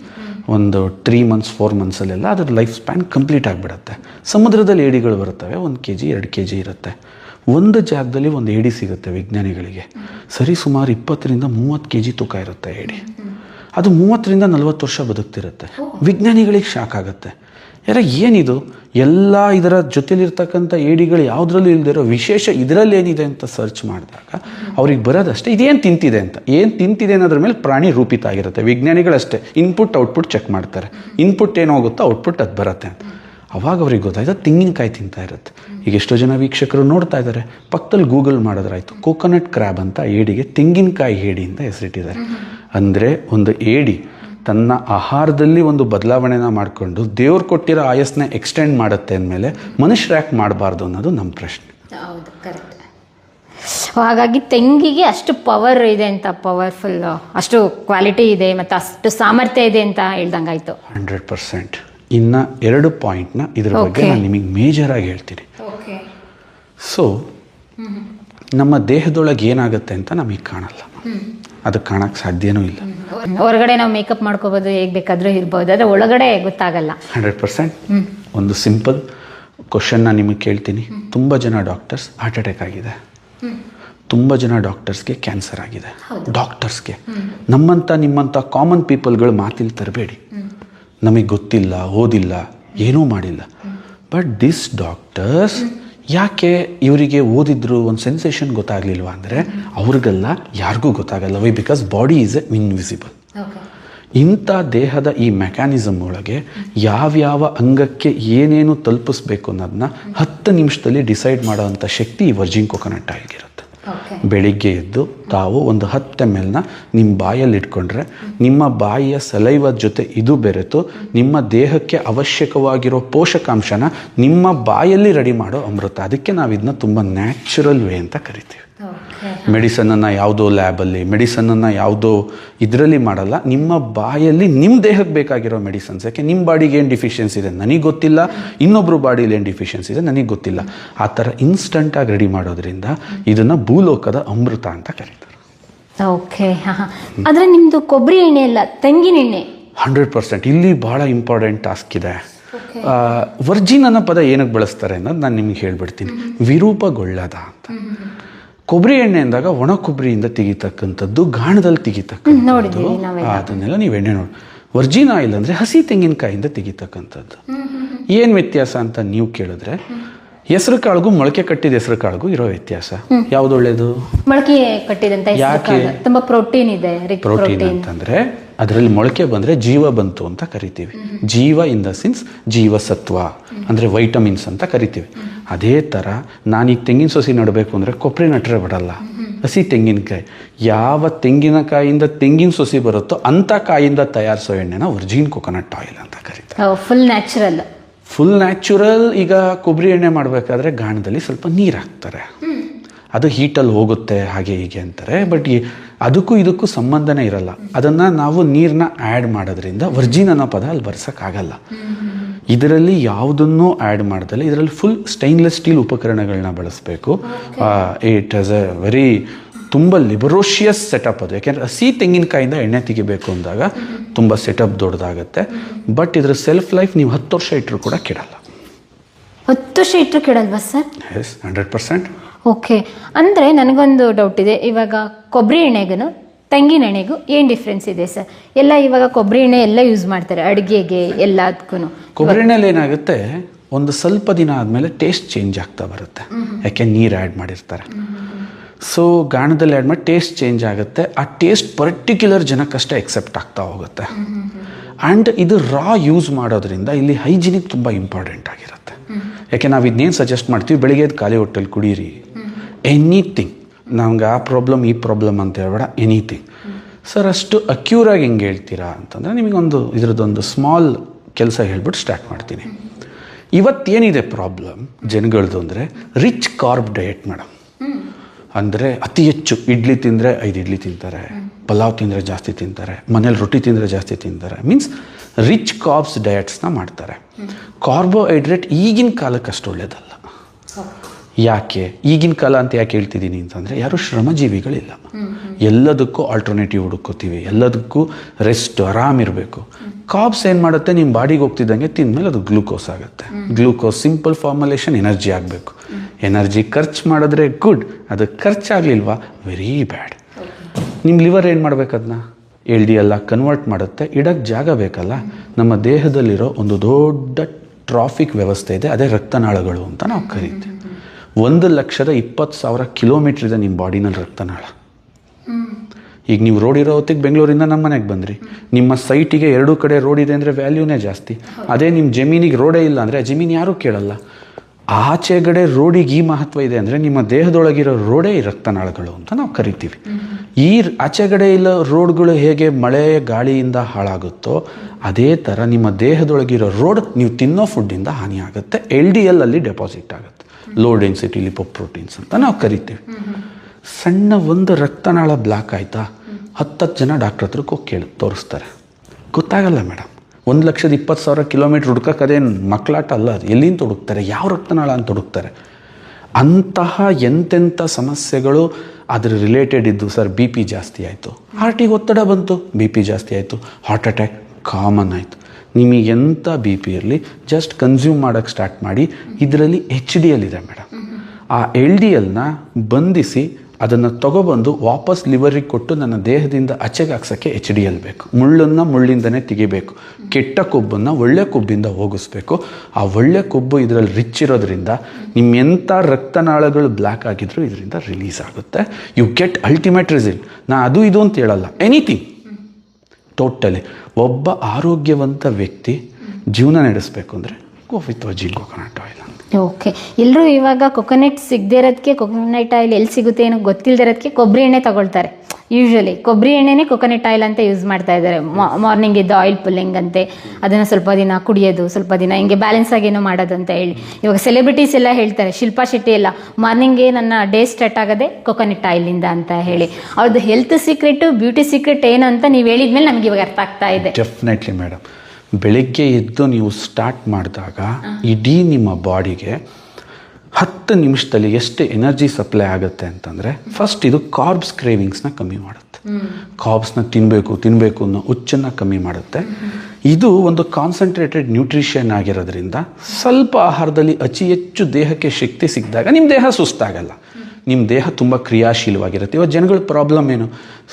ಒಂದು ತ್ರೀ ಮಂತ್ಸ್ ಫೋರ್ ಮಂತ್ಸಲ್ಲೆಲ್ಲ ಅದ್ರ ಲೈಫ್ ಸ್ಪ್ಯಾನ್ ಕಂಪ್ಲೀಟ್ ಆಗಿಬಿಡುತ್ತೆ. ಸಮುದ್ರದಲ್ಲಿ ಏಡಿಗಳು ಬರ್ತವೆ ಒಂದು ಕೆ ಜಿ ಎರಡು ಕೆ ಜಿ ಇರುತ್ತೆ. ಒಂದು ಜಾಗದಲ್ಲಿ ಒಂದು ಏಡಿ ಸಿಗುತ್ತೆ ವಿಜ್ಞಾನಿಗಳಿಗೆ. ಸರಿ ಸುಮಾರು ಇಪ್ಪತ್ತರಿಂದ ಮೂವತ್ತು ಕೆ ಜಿ ತೂಕ ಇರುತ್ತೆ ಏಡಿ. ಅದು ಮೂವತ್ತರಿಂದ ನಲವತ್ತು ವರ್ಷ ಬದುಕ್ತಿರುತ್ತೆ. ವಿಜ್ಞಾನಿಗಳಿಗೆ ಶಾಕ್ ಆಗುತ್ತೆ. ಯಾರ ಏನಿದು? ಎಲ್ಲ ಇದರ ಜೊತೆಲಿರ್ತಕ್ಕಂಥ ಏಡಿಗಳು ಯಾವುದ್ರಲ್ಲೂ ಇಲ್ದಿರೋ ವಿಶೇಷ ಇದರಲ್ಲಿ ಏನಿದೆ ಅಂತ ಸರ್ಚ್ ಮಾಡಿದಾಗ ಅವ್ರಿಗೆ ಬರೋದಷ್ಟೇ ಇದೇನು ತಿಂತಿದೆ ಅಂತ? ಏನು ತಿಂತಿದೆ ಅನ್ನೋದ್ರ ಮೇಲೆ ಪ್ರಾಣಿ ರೂಪಿತ ಆಗಿರುತ್ತೆ. ವಿಜ್ಞಾನಿಗಳಷ್ಟೇ ಇನ್ಪುಟ್ ಔಟ್ಪುಟ್ ಚೆಕ್ ಮಾಡ್ತಾರೆ. ಇನ್ಪುಟ್ ಏನು ಹೋಗುತ್ತೋ ಔಟ್ಪುಟ್ ಅದು ಬರುತ್ತೆ ಅಂತ. ಅವಾಗ ಅವ್ರಿಗೆ ಗೊತ್ತಾಯ್ತು ತೆಂಗಿನಕಾಯಿ ತಿಂತಾ ಇರುತ್ತೆ. ಈಗ ಎಷ್ಟೋ ಜನ ವೀಕ್ಷಕರು ನೋಡ್ತಾ ಇದ್ದಾರೆ. ಪಕ್ಕದಲ್ಲಿ ಗೂಗಲ್ ಮಾಡಿದ್ರಾಯ್ತು. ಕೋಕೋನಟ್ ಕ್ರ್ಯಾಬ್ ಅಂತ ಏಡಿಗೆ ತೆಂಗಿನಕಾಯಿ ಏಡಿ ಅಂತ ಹೆಸರಿಟ್ಟಿದ್ದಾರೆ. ಅಂದರೆ ಒಂದು ಏಡಿ ತನ್ನ ಆಹಾರದಲ್ಲಿ ಒಂದು ಬದಲಾವಣೆನ ಮಾಡಿಕೊಂಡು ದೇವ್ರು ಕೊಟ್ಟಿರೋ ಆಯಸ್ನ ಎಕ್ಸ್ಟೆಂಡ್ ಮಾಡುತ್ತೆ ಅಂದಮೇಲೆ ಮನುಷ್ಯರು ಯಾಕೆ ಮಾಡಬಾರ್ದು ಅನ್ನೋದು ನಮ್ಮ ಪ್ರಶ್ನೆ. ಹೌದು ಕರೆಕ್ಟ್ ಹಾಗಾಗಿ ತೆಂಗಿಗೆ ಅಷ್ಟು ಪವರ್ ಇದೆ ಅಂತ ಪವರ್ಫುಲ್ ಅಷ್ಟು ಕ್ವಾಲಿಟಿ ಇದೆ ಮತ್ತು ಅಷ್ಟು ಸಾಮರ್ಥ್ಯ ಇದೆ ಅಂತ ಹೇಳ್ದಂಗಾಯ್ತು. Hundred percent. ಇನ್ನು ಎರಡು ಪಾಯಿಂಟ್ನ ಇದ್ರ ಬಗ್ಗೆ ನಾನು ನಿಮಗೆ ಮೇಜರಾಗಿ ಹೇಳ್ತೀನಿ. ಓಕೆ ಸೊ ನಮ್ಮ ದೇಹದೊಳಗೆ ಏನಾಗುತ್ತೆ ಅಂತ ನಮಗೆ ಕಾಣಲ್ಲ. ಅದು ಕಾಣಕ್ಕೆ ಸಾಧ್ಯನೂ ಇಲ್ಲ. ಹೊರಗಡೆ ನಾವು ಮೇಕಪ್ ಮಾಡ್ಕೋಬೋದು ಹೇಗೆ ಬೇಕಾದ್ರೂ ಇರ್ಬೋದು. ಆದರೆ ಒಳಗಡೆ ಗೊತ್ತಾಗಲ್ಲ. ಹಂಡ್ರೆಡ್ ಪರ್ಸೆಂಟ್ ಒಂದು ಸಿಂಪಲ್ ಕ್ವಶನ್ನ ನಿಮಗೆ ಕೇಳ್ತೀನಿ. ತುಂಬ ಜನ ಡಾಕ್ಟರ್ಸ್ ಹಾರ್ಟ್ ಅಟ್ಯಾಕ್ ಆಗಿದೆ. ತುಂಬ ಜನ ಡಾಕ್ಟರ್ಸ್ಗೆ ಕ್ಯಾನ್ಸರ್ ಆಗಿದೆ. ಡಾಕ್ಟರ್ಸ್ಗೆ ನಮ್ಮಂಥ ನಿಮ್ಮಂಥ ಕಾಮನ್ ಪೀಪಲ್ಗಳು ಮಾತಿಲ್ಲಿ ತರಬೇಡಿ. ನಮಗೆ ಗೊತ್ತಿಲ್ಲ ಓದಿಲ್ಲ ಏನೂ ಮಾಡಿಲ್ಲ. ಬಟ್ ದಿಸ್ ಡಾಕ್ಟರ್ಸ್ ಯಾಕೆ ಇವರಿಗೆ ಓದಿದ್ರು ಒಂದು ಸೆನ್ಸೇಷನ್ ಗೊತ್ತಾಗಲಿಲ್ವ ಅಂದರೆ ಅವ್ರಿಗೆಲ್ಲ ಯಾರಿಗೂ ಗೊತ್ತಾಗಲ್ಲ. Why because body is a invisible ಇಂಥ ದೇಹದ ಈ ಮೆಕ್ಯಾನಿಸಮ್ ಒಳಗೆ ಯಾವ್ಯಾವ ಅಂಗಕ್ಕೆ ಏನೇನು ತಲುಪಿಸ್ಬೇಕು ಅನ್ನೋದನ್ನ ಹತ್ತು ನಿಮಿಷದಲ್ಲಿ ಡಿಸೈಡ್ ಮಾಡೋವಂಥ ಶಕ್ತಿ ಈ ವರ್ಜಿನ್ ಕೊಕೊನಟ್ ಆಯಿಲ್ಗಿರುತ್ತೆ ಬೆಳಿಗ್ಗೆ ಎದ್ದು ತಾವು ಒಂದು ಹತ್ತು ಎಂ ಎಲ್ನ ನಿಮ್ಮ ಬಾಯಲ್ಲಿ ಇಟ್ಕೊಂಡ್ರೆ ನಿಮ್ಮ ಬಾಯಿಯ ಸಲೈವ ಜೊತೆ ಇದು ಬೆರೆತು ನಿಮ್ಮ ದೇಹಕ್ಕೆ ಅವಶ್ಯಕವಾಗಿರೋ ಪೋಷಕಾಂಶನ ನಿಮ್ಮ ಬಾಯಲ್ಲಿ ರೆಡಿ ಮಾಡೋ ಅಮೃತ. ಅದಕ್ಕೆ ನಾವು ಇದನ್ನ ತುಂಬ ನ್ಯಾಚುರಲ್ ವೇ ಅಂತ ಕರಿತೀವಿ. ಮೆಡಿಸನನ್ನು ಯಾವುದೋ ಲ್ಯಾಬಲ್ಲಿ ಮೆಡಿಸನನ್ನು ಯಾವುದೋ ಇದರಲ್ಲಿ ಮಾಡಲ್ಲ. ನಿಮ್ಮ ಬಾಯಲ್ಲಿ ನಿಮ್ಮ ದೇಹಕ್ಕೆ ಬೇಕಾಗಿರೋ ಮೆಡಿಸನ್ಸ್. ಯಾಕೆ? ನಿಮ್ಮ ಬಾಡಿಗೆ ಏನು ಡಿಫಿಷಿಯನ್ಸಿ ಇದೆ? ನನಗೆ ಗೊತ್ತಿಲ್ಲ. ಇನ್ನೊಬ್ಬರು ಬಾಡಿಲಿ ಏನು ಡಿಫಿಷಿಯನ್ಸಿ ಇದೆ? ನನಗೆ ಗೊತ್ತಿಲ್ಲ. ಆ ಥರ ಇನ್ಸ್ಟಂಟಾಗಿ ರೆಡಿ ಮಾಡೋದ್ರಿಂದ ಇದನ್ನು ಭೂಲೋಕದ ಅಮೃತ ಅಂತ ಕರೀತಾರೆ. ಓಕೆ ಆದರೆ ನಿಮ್ಮದು ಕೊಬ್ಬರಿ ಎಣ್ಣೆ ಇಲ್ಲ ತೆಂಗಿನ ಎಣ್ಣೆ? Hundred percent. ಇಲ್ಲಿ ಭಾಳ ಇಂಪಾರ್ಟೆಂಟ್ ಟಾಸ್ಕ್ ಇದೆ. ವರ್ಜಿನ್ ಅನ್ನೋ ಪದ ಏನಕ್ಕೆ ಬಳಸ್ತಾರೆ ಅನ್ನೋದು ನಾನು ನಿಮ್ಗೆ ಹೇಳ್ಬಿಡ್ತೀನಿ. ವಿರೂಪಗೊಳ್ಳದ ಅಂತ. ಕೊಬ್ಬರಿ ಎಣ್ಣೆ ಅಂದಾಗ ಒಣ ಕೊಬ್ಬರಿಯಿಂದ ತೆಗಿತಕ್ಕಂಥದ್ದು ಗಾಣದಲ್ಲಿ ತೆಗಿತಕ್ಕಂಥದ್ದು. ಅದನ್ನೆಲ್ಲ ನೀವು ಎಣ್ಣೆ ನೋಡಿ. ವರ್ಜಿನ್ ಆಯಿಲ್ ಅಂದರೆ ಹಸಿ ತೆಂಗಿನಕಾಯಿಂದ ತೆಗಿತಕ್ಕಂಥದ್ದು. ಏನು ವ್ಯತ್ಯಾಸ ಅಂತ ನೀವು ಕೇಳಿದ್ರೆ ಹೆಸರು ಕಾಳಿಗೂ ಮೊಳಕೆ ಕಟ್ಟಿದ ಹೆಸರು ಕಾಳಿಗೂ ಇರೋ ವ್ಯತ್ಯಾಸ. ಯಾವ್ದು ಒಳ್ಳೇದು? ಮೊಳಕೆ ಕಟ್ಟಿದಂತ ಯಾಕೆ? ತುಂಬಾ ಪ್ರೋಟೀನ್ ಇದೆ ಪ್ರೋಟೀನ್. ಅಂತಂದ್ರೆ ಅದರಲ್ಲಿ ಮೊಳಕೆ ಬಂದರೆ ಜೀವ ಬಂತು ಅಂತ ಕರಿತೀವಿ. ಜೀವ ಇನ್ ದ ಸಿನ್ಸ್ ಜೀವಸತ್ವ ಅಂದರೆ ವೈಟಮಿನ್ಸ್ ಅಂತ ಕರಿತೀವಿ. ಅದೇ ಥರ ನಾನೀಗ ತೆಂಗಿನ ಸೊಸಿ ನಡಬೇಕು ಅಂದರೆ ಕೊಬ್ಬರಿ ನಟ್ರೆ ಬಿಡಲ್ಲ. ಹಸಿ ತೆಂಗಿನಕಾಯಿ ಯಾವ ತೆಂಗಿನಕಾಯಿಂದ ತೆಂಗಿನ ಸೊಸಿ ಬರುತ್ತೋ ಅಂಥ ಕಾಯಿಂದ ತಯಾರಿಸೋ ಎಣ್ಣೆನ ವರ್ಜಿನ್ ಕೊಕೊನಟ್ ಆಯಿಲ್ ಅಂತ ಕರೀತಾರೆ. ಫುಲ್ ನ್ಯಾಚುರಲ್ ಫುಲ್ ನ್ಯಾಚುರಲ್ ಈಗ ಕೊಬ್ಬರಿ ಎಣ್ಣೆ ಮಾಡಬೇಕಾದ್ರೆ ಗಾಣದಲ್ಲಿ ಸ್ವಲ್ಪ ನೀರು ಹಾಕ್ತಾರೆ. ಅದು ಹೀಟಲ್ಲಿ ಹೋಗುತ್ತೆ ಹಾಗೆ ಹೀಗೆ ಅಂತಾರೆ. ಬಟ್ ಅದಕ್ಕೂ ಇದಕ್ಕೂ ಸಂಬಂಧನೇ ಇರಲ್ಲ. ಅದನ್ನು ನಾವು ನೀರನ್ನ ಆ್ಯಡ್ ಮಾಡೋದ್ರಿಂದ ವರ್ಜಿನ್ ಅನ್ನೋ ಪದ ಅಲ್ಲಿ ಬರ್ಸೋಕ್ಕಾಗಲ್ಲ. ಇದರಲ್ಲಿ ಯಾವುದನ್ನೂ ಆ್ಯಡ್ ಮಾಡ್ದಲ್ಲ. ಇದರಲ್ಲಿ ಫುಲ್ ಸ್ಟೈನ್ಲೆಸ್ ಸ್ಟೀಲ್ ಉಪಕರಣಗಳನ್ನ ಬಳಸಬೇಕು. ಇಟ್ ಆಸ್ ಎ ವೆರಿ ತುಂಬ ಲಿಬರೋಷಿಯಸ್ ಸೆಟಪ್ ಅದು. ಯಾಕೆಂದರೆ ಹಸಿ ತೆಂಗಿನಕಾಯಿಂದ ಎಣ್ಣೆ ತೆಗಿಬೇಕು ಅಂದಾಗ ತುಂಬ ಸೆಟಪ್ ದೊಡ್ಡದಾಗುತ್ತೆ. ಬಟ್ ಇದರ ಸೆಲ್ಫ್ ಲೈಫ್ ನೀವು ಹತ್ತು ವರ್ಷ ಇಟ್ಟರು ಕೂಡ ಕೆಡಲ್ಲ. ಹತ್ತು ವರ್ಷ ಇಟ್ಟರು ಕೆಡಲ್ವಾ sir? Yes hundred percent okay ಅಂದರೆ ನನಗೊಂದು ಡೌಟ್ ಇದೆ. ಇವಾಗ ಕೊಬ್ಬರಿ ಎಣ್ಣೆಗೂ ತೆಂಗಿನ ಎಣ್ಣೆಗೂ ಏನು ಡಿಫ್ರೆನ್ಸ್ ಇದೆ ಸರ್ ಎಲ್ಲ ಇವಾಗ ಕೊಬ್ಬರಿ ಎಣ್ಣೆ ಎಲ್ಲ ಯೂಸ್ ಮಾಡ್ತಾರೆ ಅಡುಗೆಗೆ ಎಲ್ಲದಕ್ಕೂ ಕೊಬ್ಬರಿ ಎಣ್ಣೆಲಿ ಏನಾಗುತ್ತೆ ಒಂದು ಸ್ವಲ್ಪ ದಿನ ಆದಮೇಲೆ ಟೇಸ್ಟ್ ಚೇಂಜ್ ಆಗ್ತಾ ಬರುತ್ತೆ. ಯಾಕೆ ನೀರು ಆ್ಯಡ್ ಮಾಡಿರ್ತಾರೆ. ಸೊ ಗಾಣದಲ್ಲಿ ಆ್ಯಡ್ ಮಾಡಿ ಟೇಸ್ಟ್ ಚೇಂಜ್ ಆಗುತ್ತೆ. ಆ ಟೇಸ್ಟ್ ಪರ್ಟಿಕ್ಯುಲರ್ ಜನಕ್ಕಷ್ಟೇ ಎಕ್ಸೆಪ್ಟ್ ಆಗ್ತಾ ಹೋಗುತ್ತೆ. ಆ್ಯಂಡ್ ಇದು ರಾ ಯೂಸ್ ಮಾಡೋದ್ರಿಂದ ಇಲ್ಲಿ ಹೈಜಿನಿಕ್ ತುಂಬ ಇಂಪಾರ್ಟೆಂಟ್ ಆಗಿರುತ್ತೆ. ಯಾಕೆ ನಾವು ಇದನ್ನೇನು ಸಜೆಸ್ಟ್ ಮಾಡ್ತೀವಿ ಬೆಳಿಗ್ಗೆ ಖಾಲಿ ಹೊಟ್ಟೆಲಿ ಕುಡೀರಿ. ಎನಿಥಿಂಗ್ ನಮ್ಗೆ ಆ ಪ್ರಾಬ್ಲಮ್ ಈ ಪ್ರಾಬ್ಲಮ್ ಅಂತ ಹೇಳ್ಬೇಡ ಎನಿಥಿಂಗ್ ಸರ್ ಅಷ್ಟು ಅಕ್ಯೂರಾಗಿ ಹೆಂಗೆ ಹೇಳ್ತೀರಾ ಅಂತಂದರೆ ನಿಮಗೊಂದು, ಇದ್ರದ್ದೊಂದು ಸ್ಮಾಲ್ ಕೆಲಸ ಹೇಳ್ಬಿಟ್ಟು ಸ್ಟಾರ್ಟ್ ಮಾಡ್ತೀನಿ. ಇವತ್ತೇನಿದೆ ಪ್ರಾಬ್ಲಮ್ ಜನಗಳದ್ದು ಅಂದರೆ ರಿಚ್ ಕಾರ್ಬ್ ಡಯಟ್ ಮೇಡಮ್ ಅಂದರೆ ಅತಿ ಹೆಚ್ಚು ಇಡ್ಲಿ ತಿಂದರೆ ಐದು ಇಡ್ಲಿ ತಿಂತಾರೆ, ಪಲಾವ್ ತಿಂದರೆ ಜಾಸ್ತಿ ತಿಂತಾರೆ, ಮನೇಲಿ ರೊಟ್ಟಿ ತಿಂದರೆ ಜಾಸ್ತಿ ತಿಂತಾರೆ. ಮೀನ್ಸ್ ರಿಚ್ ಕಾರ್ಬ್ಸ್ ಡಯಟ್ಸ್ನ ಮಾಡ್ತಾರೆ. ಕಾರ್ಬೋಹೈಡ್ರೇಟ್ ಈಗಿನ ಕಾಲಕ್ಕೆ ಅಷ್ಟು ಒಳ್ಳೆಯದಲ್ಲ ಯಾಕೆ? ಈಗಿನ ಕಾಲ ಅಂತ ಯಾಕೆ ಹೇಳ್ತಿದ್ದೀನಿ ಅಂತಂದರೆ ಯಾರು ಶ್ರಮಜೀವಿಗಳಿಲ್ಲ. ಎಲ್ಲದಕ್ಕೂ ಆಲ್ಟರ್ನೇಟಿವ್ ಹುಡುಕೋತೀವಿ ಎಲ್ಲದಕ್ಕೂ ರೆಸ್ಟ್ ಆರಾಮಿರಬೇಕು ಕಾಬ್ಸ್ ಏನು ಮಾಡುತ್ತೆ? ನಿಮ್ಮ ಬಾಡಿಗೆ ಹೋಗ್ತಿದ್ದಂಗೆ ತಿಂದಮೇಲೆ ಅದು ಗ್ಲೂಕೋಸ್ ಆಗುತ್ತೆ. ಗ್ಲೂಕೋಸ್ ಸಿಂಪಲ್ ಫಾರ್ಮುಲೇಷನ್ ಎನರ್ಜಿ ಆಗಬೇಕು. ಎನರ್ಜಿ ಖರ್ಚು ಮಾಡಿದ್ರೆ ಗುಡ್ ಅದು ಖರ್ಚಾಗಲಿಲ್ವಾ ವೆರಿ ಬ್ಯಾಡ್ ನಿಮ್ಮ ಲಿವರ್ ಏನು ಮಾಡ್ಬೇಕು ಅದನ್ನ ಎಲ್ ಡಿ ಎಲ್ಲ ಕನ್ವರ್ಟ್ ಮಾಡುತ್ತೆ. ಇಡಕ್ಕೆ ಜಾಗ ಬೇಕಲ್ಲ? ನಮ್ಮ ದೇಹದಲ್ಲಿರೋ ಒಂದು ದೊಡ್ಡ ಟ್ರಾಫಿಕ್ ವ್ಯವಸ್ಥೆ ಇದೆ. ಅದೇ ರಕ್ತನಾಳಗಳು ಅಂತ ನಾವು ಕರಿತೀವಿ. ಒಂದು ಲಕ್ಷದ ಇಪ್ಪತ್ತು ಸಾವಿರ ಕಿಲೋಮೀಟ್ರ್ ಇದೆ ನಿಮ್ಮ ಬಾಡಿನಲ್ಲಿ ರಕ್ತನಾಳ. ಈಗ ನೀವು ರೋಡ್ ಇರೋ ಹೊತ್ತಿಗೆ ಬೆಂಗಳೂರಿಂದ ನಮ್ಮ ಮನೆಗೆ ಬಂದ್ರಿ. ನಿಮ್ಮ ಸೈಟಿಗೆ ಎರಡೂ ಕಡೆ ರೋಡ್ ಇದೆ ಅಂದರೆ ವ್ಯಾಲ್ಯೂನೇ ಜಾಸ್ತಿ. ಅದೇ ನಿಮ್ಮ ಜಮೀನಿಗೆ ರೋಡೇ ಇಲ್ಲ ಅಂದರೆ ಜಮೀನು ಯಾರೂ ಕೇಳಲ್ಲ. ಆಚೆಗಡೆ ರೋಡಿಗೆ ಈ ಮಹತ್ವ ಇದೆ ಅಂದರೆ ನಿಮ್ಮ ದೇಹದೊಳಗಿರೋ ರೋಡೇ ಈ ರಕ್ತನಾಳಗಳು ಅಂತ ನಾವು ಕರಿತೀವಿ. ಈ ಆಚೆಗಡೆ ಇಲ್ಲ ರೋಡ್ಗಳು ಹೇಗೆ ಮಳೆ, ಗಾಳಿಯಿಂದ ಹಾಳಾಗುತ್ತೋ ಅದೇ ಥರ ನಿಮ್ಮ ದೇಹದೊಳಗಿರೋ ರೋಡ್ ನೀವು ತಿನ್ನೋ ಫುಡ್ಡಿಂದ ಹಾನಿಯಾಗುತ್ತೆ. ಎಲ್ ಡಿ ಎಲ್ ಅಲ್ಲಿ ಡೆಪಾಸಿಟ್ ಆಗುತ್ತೆ. ಲೋ ಡೆನ್ಸಿಟಿ ಲಿಪೋಪ್ರೋಟೀನ್ಸ್ ಅಂತ ನಾವು ಕರಿತೀವಿ. ಸಣ್ಣ ಒಂದು ರಕ್ತನಾಳ ಬ್ಲಾಕ್ ಆಯಿತಾ? ಹತ್ತತ್ತು ಜನ ಡಾಕ್ಟ್ರ್ ಹತ್ರಕ್ಕೆ ಹೋಗಿ ಕೇಳಿ, ತೋರಿಸ್ತಾರೆ. ಗೊತ್ತಾಗಲ್ಲ ಮೇಡಮ್ ಒಂದು ಲಕ್ಷದ ಇಪ್ಪತ್ತು ಸಾವಿರ ಕಿಲೋಮೀಟ್ರ್ ಹುಡ್ಕಕ್ಕೆ ಅದೇನು ಮಕ್ಕಳಾಟ ಅಲ್ಲ ಅದು. ಎಲ್ಲಿಂದ ಹುಡುಕ್ತಾರೆ? ಯಾವ ರಕ್ತನಾಳ ಅಂತ ಹುಡುಕ್ತಾರೆ? ಅಂತಹ ಎಂತೆಂಥ ಸಮಸ್ಯೆಗಳು ಅದ್ರ ರಿಲೇಟೆಡ್ ಇದ್ದು ಸರ್ ಬಿ ಪಿ ಜಾಸ್ತಿ ಆಯಿತು. ಹಾರ್ಟಿಗೆ ಒತ್ತಡ ಬಂತು ಬಿ ಪಿ ಜಾಸ್ತಿ ಆಯಿತು. ಹಾರ್ಟ್ ಅಟ್ಯಾಕ್ ಕಾಮನ್ ಆಯಿತು. ನಿಮಗೆ ಎಂಥ ಬಿ ಪಿ ಇರಲಿ ಜಸ್ಟ್ ಕನ್ಸ್ಯೂಮ್ ಮಾಡೋಕ್ಕೆ ಸ್ಟಾರ್ಟ್ ಮಾಡಿ, ಇದರಲ್ಲಿ ಎಚ್ ಡಿ ಎಲ್ ಇದೆ ಮೇಡಮ್ ಆ ಎಲ್ ಡಿ ಎಲ್ನ ಬಂಧಿಸಿ ಅದನ್ನು ತಗೊಬಂದು ವಾಪಸ್ ಲಿವರಿಗೆ ಕೊಟ್ಟು ನನ್ನ ದೇಹದಿಂದ ಆಚೆಗೆ ಹಾಕ್ಸೋಕ್ಕೆ ಎಚ್ ಡಿ ಎಲ್ ಬೇಕು. ಮುಳ್ಳನ್ನು ಮುಳ್ಳಿಂದನೇ ತೆಗಿಬೇಕು. ಕೆಟ್ಟ ಕೊಬ್ಬನ್ನು ಒಳ್ಳೆ ಕೊಬ್ಬಿಂದ ಹೋಗಿಸ್ಬೇಕು. ಆ ಒಳ್ಳೆ ಕೊಬ್ಬು ಇದರಲ್ಲಿ ರಿಚ್ ಇರೋದ್ರಿಂದ ನಿಮ್ಮ ಎಂಥ ರಕ್ತನಾಳಗಳು ಬ್ಲ್ಯಾಕ್ ಆಗಿದ್ರು ಇದರಿಂದ ರಿಲೀಸ್ ಆಗುತ್ತೆ. ಯು ಗೆಟ್ ಅಲ್ಟಿಮೇಟ್ ರಿಸಲ್ಟ್ ನಾ ಅದು ಇದು ಅಂತ ಹೇಳಲ್ಲ. ಎನಿಥಿಂಗ್ ಟೋಟಲಿ ಒಬ್ಬ ಆರೋಗ್ಯವಂತ ವ್ಯಕ್ತಿ ಜೀವನ ನಡೆಸಬೇಕು ಅಂದರೆ ಗೋ ವಿತ್ ವಜಿಂಗ್ ಕೊಕೊನಟ್ ಆಯಿಲ್ ಓಕೆ ಎಲ್ಲರೂ ಇವಾಗ ಕೊಕೊನೆಟ್ ಸಿಗದೇ ಇರೋದಕ್ಕೆ ಕೊಕೊನಟ್ ಆಯಿಲ್ ಎಲ್ಲಿ ಸಿಗುತ್ತೆ ಏನೋ ಗೊತ್ತಿಲ್ಲದೆ ಇರೋದಕ್ಕೆ ಕೊಬ್ಬರಿ ಎಣ್ಣೆ ತಗೊಳ್ತಾರೆ. ಯೂಶ್ವಲಿ ಕೊಬ್ಬರಿ ಎಣ್ಣೆನೇ ಕೊಕೊನೆಟ್ ಆಯಿಲ್ ಅಂತ ಯೂಸ್ ಮಾಡ್ತಾ ಇದ್ದಾರೆ. ಮಾರ್ನಿಂಗ್ ಇದ್ದು ಆಯಿಲ್ ಪುಲ್ಲಿಂಗ್ ಅಂತೆ ಅದನ್ನು ಸ್ವಲ್ಪ ದಿನ ಕುಡಿಯೋದು ಸ್ವಲ್ಪ ದಿನ ಹಿಂಗೆ ಬ್ಯಾಲೆನ್ಸ್ ಆಗಿ ಏನೋ ಮಾಡೋದು ಅಂತ ಹೇಳಿ. ಇವಾಗ ಸೆಲೆಬ್ರಿಟೀಸ್ ಎಲ್ಲ ಹೇಳ್ತಾರೆ ಶಿಲ್ಪಾ ಶೆಟ್ಟಿ ಎಲ್ಲ ಮಾರ್ನಿಂಗೇ ನನ್ನ ಡೇ ಸ್ಟಾರ್ಟ್ ಆಗೋದೇ ಕೊಕೊನೆಟ್ ಆಯಿಲಿಂದ ಅಂತ ಹೇಳಿ. ಅವ್ರದ್ದು ಹೆಲ್ತ್ ಸೀಕ್ರೆಟ್ ಬ್ಯೂಟಿ ಸೀಕ್ರೆಟ್ ಏನು ಅಂತ ನೀವು ಹೇಳಿದ್ಮೇಲೆ ನಮ್ಗೆ ಇವಾಗ ಅರ್ಥ ಆಗ್ತಾ ಇದೆ. ಡೆಫಿನೆಟ್ಲಿ ಮೇಡಮ್ ಬೆಳಿಗ್ಗೆ ಎದ್ದು ನೀವು ಸ್ಟಾರ್ಟ್ ಮಾಡಿದಾಗ ಇಡೀ ನಿಮ್ಮ ಬಾಡಿಗೆ ಹತ್ತು ನಿಮಿಷದಲ್ಲಿ ಎಷ್ಟು ಎನರ್ಜಿ ಸಪ್ಲೈ ಆಗುತ್ತೆ ಅಂತಂದರೆ ಫಸ್ಟ್ ಇದು ಕಾರ್ಬ್ಸ್ ಕ್ರೇವಿಂಗ್ಸ್ನ ಕಮ್ಮಿ ಮಾಡುತ್ತೆ. ಕಾರ್ಬ್ಸ್ನ ತಿನ್ನಬೇಕು ತಿನ್ನಬೇಕು ಅನ್ನೋ ಹುಚ್ಚನ್ನು ಕಮ್ಮಿ ಮಾಡುತ್ತೆ. ಇದು ಒಂದು ಕಾನ್ಸಂಟ್ರೇಟೆಡ್ ನ್ಯೂಟ್ರಿಷನ್ ಆಗಿರೋದ್ರಿಂದ ಸ್ವಲ್ಪ ಆಹಾರದಲ್ಲಿ ಅತಿ ಹೆಚ್ಚು ದೇಹಕ್ಕೆ ಶಕ್ತಿ ಸಿಕ್ಕಿದಾಗ ನಿಮ್ಮ ದೇಹ ಸುಸ್ತಾಗಲ್ಲ. ನಿಮ್ಮ ದೇಹ ತುಂಬ ಕ್ರಿಯಾಶೀಲವಾಗಿರುತ್ತೆ. ಇವಾಗ ಜನಗಳ ಪ್ರಾಬ್ಲಮ್ ಏನು?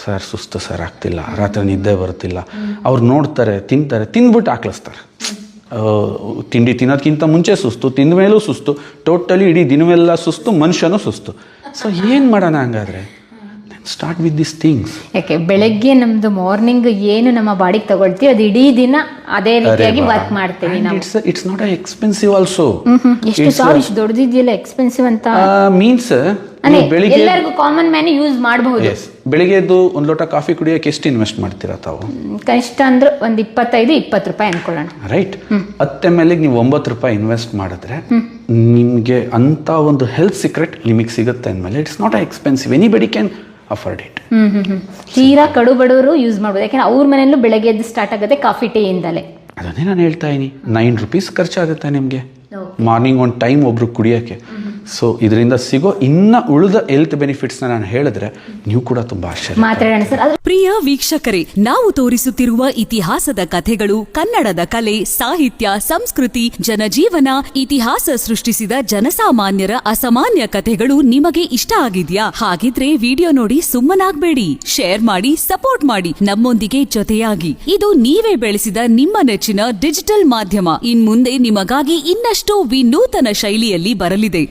ಸರ್, ಸುಸ್ತು ಸರ್, ಆಗ್ತಿಲ್ಲ. ರಾತ್ರಿ ನಿದ್ದೆ ಬರ್ತಿಲ್ಲ. ಅವ್ರು ನೋಡ್ತಾರೆ, ತಿಂತಾರೆ ತಿಂದ್ಬಿಟ್ಟು ಹಾಕ್ಲಿಸ್ತಾರೆ ತಿಂಡಿ ತಿನ್ನೋದಕ್ಕಿಂತ ಮುಂಚೆ ಸುಸ್ತು ತಿಂದ ಮೇಲೂ ಸುಸ್ತು ಟೋಟಲಿ ಇಡೀ ದಿನವೆಲ್ಲ ಸುಸ್ತು ಮನುಷ್ಯನೂ ಸುಸ್ತು. ಸೊ ಏನು ಮಾಡೋಣ ಹಂಗಾದ್ರೆ? ಸ್ಟಾರ್ಟ್ ವಿತ್ ದಿಸ್ ಥಿಂಗ್ಸ್ ಯಾಕೆ ಬೆಳಗ್ಗೆ ನಮ್ದು ಮಾರ್ನಿಂಗ್ ಏನು ನಮ್ಮ ಬಾಡಿಗೆ ತಗೊಳ್ತೀವಿ ಅದು ಇಡೀ ದಿನ ಅದೇ ರೀತಿಯಾಗಿ ವರ್ಕ್ ಮಾಡ್ತೀವಿ ನಾವು. It's it's not expensive also. ಎಷ್ಟು ಸಾವಿರ ಇಷ್ಟು ದೊಡ್ಡದಿದೆಯಲ್ಲ ಎಕ್ಸ್ಪೆನ್ಸಿವ್ ಅಂತ? ಮೀನ್ಸ್ ಬೆಳಿಗ್ಗೆ ಎಲ್ಲರಿಗೂ ಕಾಮನ್ ಮ್ಯಾನ್ ಯೂಸ್ ಮಾಡಬಹುದು. ಬೆಳಿಗ್ಗೆ ಎದ್ದು ಒಂದು ಲೋಟ ಕಾಫಿ ಕುಡಿಯೋಕೆ ಎಷ್ಟು ಇನ್ವೆಸ್ಟ್ ಮಾಡ್ತೀರಾ ತಾವು? ಕನಿಷ್ಠ ಅಂದ್ರೆ ಒಂದು ಇಪ್ಪತ್ತೈದು ಇಪ್ಪತ್ತು ರೂಪಾಯಿ ಅನ್ಕೊಳ್ಳೋಣ. ರೈಟ್ ಹತ್ತೆ ಮೇಲೆ ನೀವು ಒಂಬತ್ತು ರೂಪಾಯಿ ಇನ್ವೆಸ್ಟ್ ಮಾಡಿದ್ರೆ ನಿಮಗೆ ಅಂತ ಒಂದು ಹೆಲ್ತ್ ಸೀಕ್ರೆಟ್ ನಿಮಗೆ ಸಿಗುತ್ತೆ ಅಂದಮೇಲೆ it's not expensive anybody can afford it ತೀರಾ ಕಡು ಬಡವರು ಯೂಸ್ ಮಾಡ್ಬೋದು. ಯಾಕಂದ್ರೆ ಅವ್ರ ಮನೆಯಲ್ಲೂ ಬೆಳಗ್ಗೆ ಎದ್ದು ಸ್ಟಾರ್ಟ್ ಆಗುತ್ತೆ ಕಾಫಿ ಟೀ ಇಂದಲೇ. ಅದನ್ನೇ ನಾನು ಹೇಳ್ತಾ ಇದೀನಿ. ನೈನ್ ರುಪೀಸ್ ಖರ್ಚಾಗುತ್ತೆ ನಿಮಗೆ. ಮಾರ್ನಿಂಗ್ ಒಂದು ಟೈಮ್ ಒಬ್ರು ಕುಡಿಯೋಕ್ಕೆ. ಸೊ ಇದರಿಂದ ಸಿಗೋ ಇನ್ನ ಉಳಿದ ಹೆಲ್ತ್ ಬೆನಿಫಿಟ್ಸ್ ನಾನು ಹೇಳಿದ್ರೆ ನೀವು ಕೂಡ ತುಂಬಾ ಆಶ್ಚರ್ಯ ಮಾತಾಡೋಣ ಸರ್ ಅದು ಪ್ರಿಯ ವೀಕ್ಷಕರೇ ನಾವು ತೋರಿಸುತ್ತಿರುವ ಇತಿಹಾಸದ ಕಥೆಗಳು ಕನ್ನಡದ ಕಲೆ ಸಾಹಿತ್ಯ ಸಂಸ್ಕೃತಿ ಜನಜೀವನ ಇತಿಹಾಸ ಸೃಷ್ಟಿಸಿದ ಜನಸಾಮಾನ್ಯರ ಅಸಾಮಾನ್ಯ ಕಥೆಗಳು ನಿಮಗೆ ಇಷ್ಟ ಆಗಿದ್ಯಾ? ಹಾಗಿದ್ರೆ ವಿಡಿಯೋ ನೋಡಿ ಸುಮ್ಮನಾಗ್ಬೇಡಿ. ಶೇರ್ ಮಾಡಿ ಸಪೋರ್ಟ್ ಮಾಡಿ. ನಮ್ಮೊಂದಿಗೆ ಜೊತೆಯಾಗಿ. ಇದು ನೀವೇ ಬೆಳೆಸಿದ ನಿಮ್ಮ ನೆಚ್ಚಿನ ಡಿಜಿಟಲ್ ಮಾಧ್ಯಮ. ಇನ್ಮುಂದೆ ನಿಮಗಾಗಿ ಇನ್ನಷ್ಟು ವಿನೂತನ ಶೈಲಿಯಲ್ಲಿ ಬರಲಿದೆ.